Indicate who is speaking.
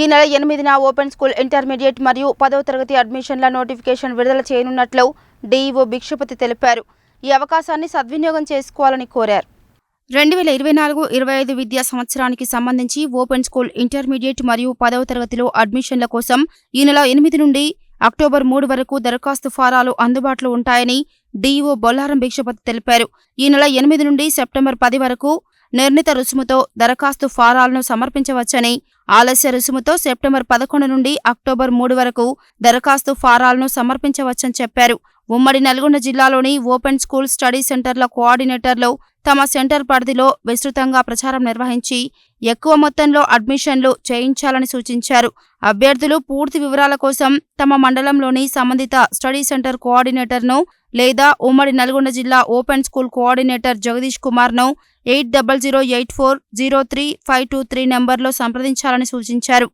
Speaker 1: ఈ నెల ఎనిమిదిన ఓపెన్ స్కూల్ ఇంటర్మీడియట్ మరియు పదవ తరగతి అడ్మిషన్ల నోటిఫికేషన్ విడుదల చేయనున్నట్లు డీఈఓ భిక్షపతి తెలిపారు. ఈ అవకాశాన్ని సద్వినియోగం చేసుకోవాలని కోరారు. రెండు వేల ఇరవై నాలుగు ఇరవై ఐదు విద్యా సంవత్సరానికి సంబంధించి ఓపెన్ స్కూల్ ఇంటర్మీడియట్ మరియు పదవ తరగతిలో అడ్మిషన్ల కోసం ఈ నెల ఎనిమిది నుండి అక్టోబర్ మూడు వరకు దరఖాస్తు ఫారాలు అందుబాటులో ఉంటాయని డీఈఓ బొల్లారం భిక్షపతి తెలిపారు. ఈ నెల ఎనిమిది నుండి సెప్టెంబర్ పది వరకు నిర్ణీత రుసుముతో దరఖాస్తు ఫారాలను సమర్పించవచ్చని ఆలస్య రుసుముతో సెప్టెంబర్ పదకొండు నుండి అక్టోబర్ మూడు వరకు దరఖాస్తు ఫారాలను సమర్పించవచ్చని చెప్పారు. ఉమ్మడి నల్గొండ జిల్లాలోని ఓపెన్ స్కూల్ స్టడీ సెంటర్ల కోఆర్డినేటర్లు తమ సెంటర్ పరిధిలో విస్తృతంగా ప్రచారం నిర్వహించి ఎక్కువ మొత్తంలో అడ్మిషన్లు చేయించాలని సూచించారు. అభ్యర్థులు పూర్తి వివరాల కోసం తమ మండలంలోని సంబంధిత స్టడీ సెంటర్ కోఆర్డినేటర్ను లేదా ఉమ్మడి నల్గొండ జిల్లా open school coordinator Jagadish కుమార్ను eight double zero eight four zero three five two three నెంబర్లో సంప్రదించాలని సూచించారు.